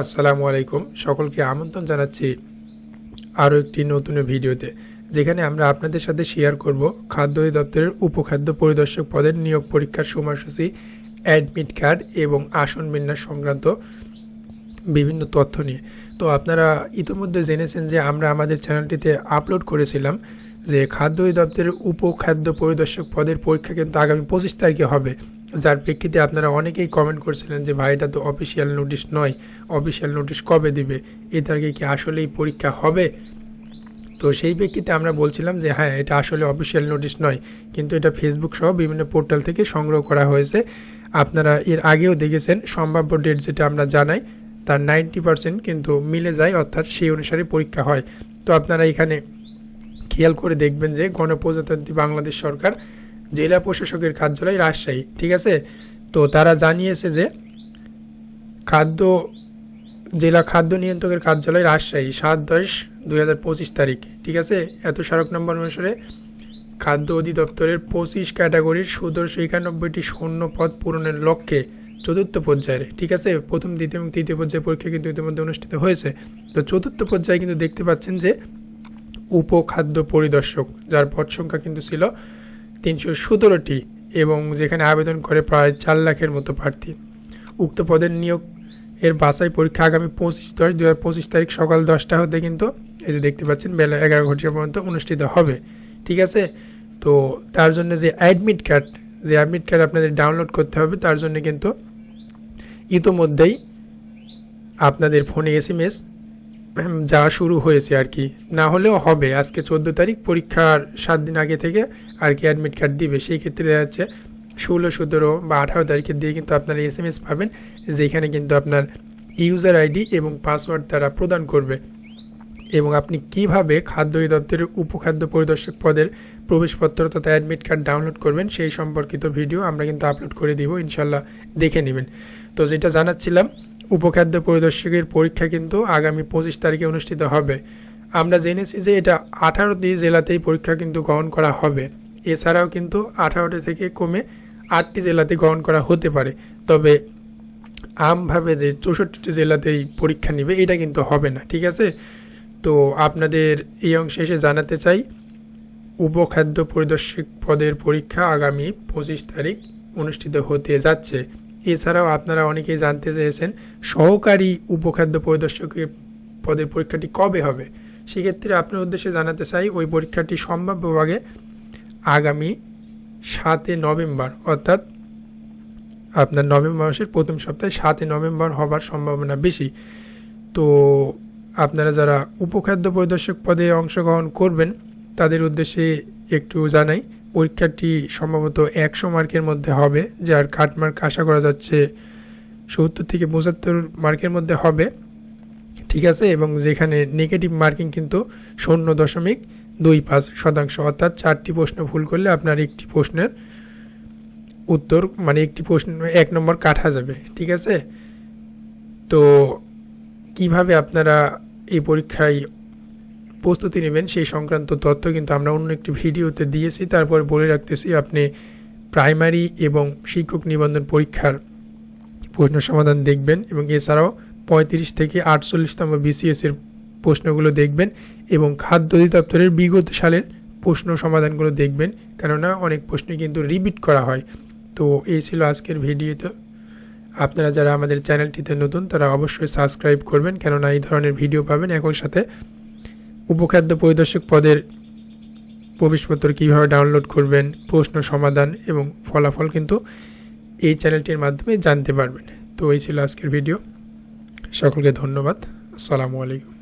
আসসালামু আলাইকুম। সকলকে আমন্ত্রণ জানাচ্ছি আরও একটি নতুন ভিডিওতে, যেখানে আমরা আপনাদের সাথে শেয়ার করব খাদ্য অধিদপ্তরের উপখাদ্য পরিদর্শক পদের নিয়োগ পরীক্ষার সময়সূচি অ্যাডমিট কার্ড এবং আসন বিন্যাস সংক্রান্ত বিভিন্ন তথ্য নিয়ে। তো আপনারা ইতিমধ্যে জেনেছেন যে আমরা আমাদের চ্যানেলটিতে আপলোড করেছিলাম যে খাদ্য দপ্তরের উপখাদ্য পরিদর্শক পদের পরীক্ষা কিন্তু আগামী পঁচিশ তারিখে হবে। যার প্রেক্ষিতে আপনারা অনেকেই কমেন্ট করছিলেন যে, ভাই, এটা তো অফিসিয়াল নোটিশ নয়। অফিসিয়াল নোটিশ কবে দিবে? এই তারিখে কি আসলেই পরীক্ষা হবে? তো সেই প্রেক্ষিতে আমরা বলছিলাম যে হ্যাঁ এটা আসলে অফিসিয়াল নোটিশ নয়। কিন্তু এটা ফেসবুক সহ বিভিন্ন পোর্টাল থেকে সংগ্রহ করা হয়েছে। আপনারা এর আগেও দেখেছেন, সম্ভাব্য ডেট যেটা আমরা জানাই তার নাইনটি পার্সেন্ট কিন্তু মিলে যায়, অর্থাৎ সেই অনুসারে পরীক্ষা হয়। তো আপনারা এখানে খেয়াল করে দেখবেন যে গণপ্রজাতন্ত্রী বাংলাদেশ সরকার জেলা প্রশাসকের কার্যালয় রাজশাহী, ঠিক আছে? তো তারা জানিয়েছে যে খাদ্য, জেলা খাদ্য নিয়ন্ত্রকের কার্যালয় রাজশাহী, সাত দশ দুই হাজার পঁচিশ তারিখ, ঠিক আছে? এত স্মারক নম্বর অনুসারে খাদ্য অধিদপ্তরের পঁচিশ ক্যাটাগরির সুদর্শ একানব্বইটি শূন্য পদ পূরণের লক্ষ্যে চতুর্থ পর্যায়ের, ঠিক আছে? প্রথম, দ্বিতীয় এবং তৃতীয় পর্যায়ের পরীক্ষা কিন্তু ইতিমধ্যে অনুষ্ঠিত হয়েছে। তো চতুর্থ পর্যায়ে কিন্তু দেখতে পাচ্ছেন যে উপখাদ্য পরিদর্শক, যার পদ সংখ্যা কিন্তু ছিল তিনশো সতেরোটি এবং যেখানে আবেদন করে প্রায় চার লাখের মতো প্রার্থী। উক্ত পদের নিয়োগ এর বাছাই পরীক্ষা আগামী পঁচিশ দশ দু হাজার পঁচিশ তারিখ সকাল দশটা হতে কিন্তু এই যে দেখতে পাচ্ছেন বেলা এগারো ঘটিকা পর্যন্ত অনুষ্ঠিত হবে, ঠিক আছে? তো তার জন্য যে অ্যাডমিট কার্ড যে অ্যাডমিট কার্ড আপনাদের ডাউনলোড করতে হবে, তার জন্য কিন্তু ইতোমধ্যেই আপনাদের ফোনে এস এম এস যাওয়া শুরু হয়েছে আর কি। না হলেও হবে, আজকে চোদ্দ তারিখ, পরীক্ষার সাত দিন আগে থেকে আর কি অ্যাডমিট কার্ড দিবে। সেই ক্ষেত্রে দেখা যাচ্ছে ষোলো, সতেরো বা আঠারো তারিখের দিয়ে কিন্তু আপনারা এস পাবেন, যেখানে কিন্তু আপনার ইউজার আইডি এবং পাসওয়ার্ড তারা প্রদান করবে। এবং আপনি কীভাবে খাদ্য দপ্তরের উপখাদ্য পরিদর্শক পদের প্রবেশপত্র তথা অ্যাডমিট কার্ড ডাউনলোড করবেন সেই সম্পর্কিত ভিডিও আমরা কিন্তু আপলোড করে দিব ইনশাল্লাহ দেখে নেবেন। তো যেটা জানাচ্ছিলাম, উপখাদ্য পরিদর্শকের পরীক্ষা কিন্তু আগামী পঁচিশ তারিখে অনুষ্ঠিত হবে। আমরা জেনেছি যে এটা আঠারোটি জেলাতেই পরীক্ষা কিন্তু গ্রহণ করা হবে। এছাড়াও কিন্তু আঠারোটি থেকে কমে আটটি জেলাতে গ্রহণ করা হতে পারে। তবে আমভাবে যে চৌষট্টিটি জেলাতেই পরীক্ষা নেবে, এটা কিন্তু হবে না, ঠিক আছে? তো আপনাদের এই অংশে এসে জানাতে চাই, উপখাদ্য পরিদর্শক পদের পরীক্ষা আগামী পঁচিশ তারিখ অনুষ্ঠিত হতে যাচ্ছে। এছাড়াও আপনারা অনেকেই জানতে চেয়েছেন, সহকারী উপখাদ্য পরিদর্শকের পদের পরীক্ষাটি কবে হবে? সেক্ষেত্রে আপনার উদ্দেশ্যে জানাতে চাই, ওই পরীক্ষাটি সম্ভাব্যভাবে আগামী সাতই নভেম্বর, অর্থাৎ আপনার নভেম্বর মাসের প্রথম সপ্তাহে সাতই নভেম্বর হবার সম্ভাবনা বেশি। তো আপনারা যারা উপখাদ্য পরিদর্শক পদে অংশগ্রহণ করবেন, তাদের উদ্দেশ্যে একটু জানাই, পরীক্ষাটি সম্ভবত একশো মার্কের মধ্যে হবে, যার কাট মার্ক আশা করা যাচ্ছে সত্তর থেকে পঁচাত্তর মার্কের মধ্যে হবে। ঠিক আছে? এবং যেখানে নেগেটিভ মার্কিং কিন্তু শূন্য দশমিক দুই পাঁচ শতাংশ, অর্থাৎ চারটি প্রশ্ন ভুল করলে আপনার একটি প্রশ্নের উত্তর মানে একটি প্রশ্ন এক নম্বর কাটা যাবে। ঠিক আছে? তো কীভাবে আপনারা এই পরীক্ষায় প্রস্তুতি নেবেন সেই সংক্রান্ত তথ্য কিন্তু আমরা অন্য একটি ভিডিওতে দিয়েছি। তারপর বলে রাখতেছি, আপনি প্রাইমারি এবং শিক্ষক নিবন্ধন পরীক্ষার প্রশ্ন সমাধান দেখবেন এবং এছাড়াও পঁয়ত্রিশ থেকে আটচল্লিশতম বিসিএস এর প্রশ্নগুলো দেখবেন এবং খাদ্য অধিদপ্তরের বিগত সালের প্রশ্ন সমাধানগুলো দেখবেন। কেননা অনেক প্রশ্ন কিন্তু রিপিট করা হয়। তো এই ছিল আজকের ভিডিওতে। আপনারা যারা আমাদের চ্যানেলটিতে নতুন, তারা অবশ্যই সাবস্ক্রাইব করবেন, কেননা এই ধরনের ভিডিও পাবেন একই সাথে উপখাদ্য পরিদর্শক পদের প্রবেশপত্র কীভাবে ডাউনলোড করবেন, প্রশ্ন সমাধান এবং ফলাফল কিন্তু এই চ্যানেলটির মাধ্যমে জানতে পারবেন। তো এই ছিল আজকের ভিডিও। সকলকে ধন্যবাদ। আসসালামু আলাইকুম।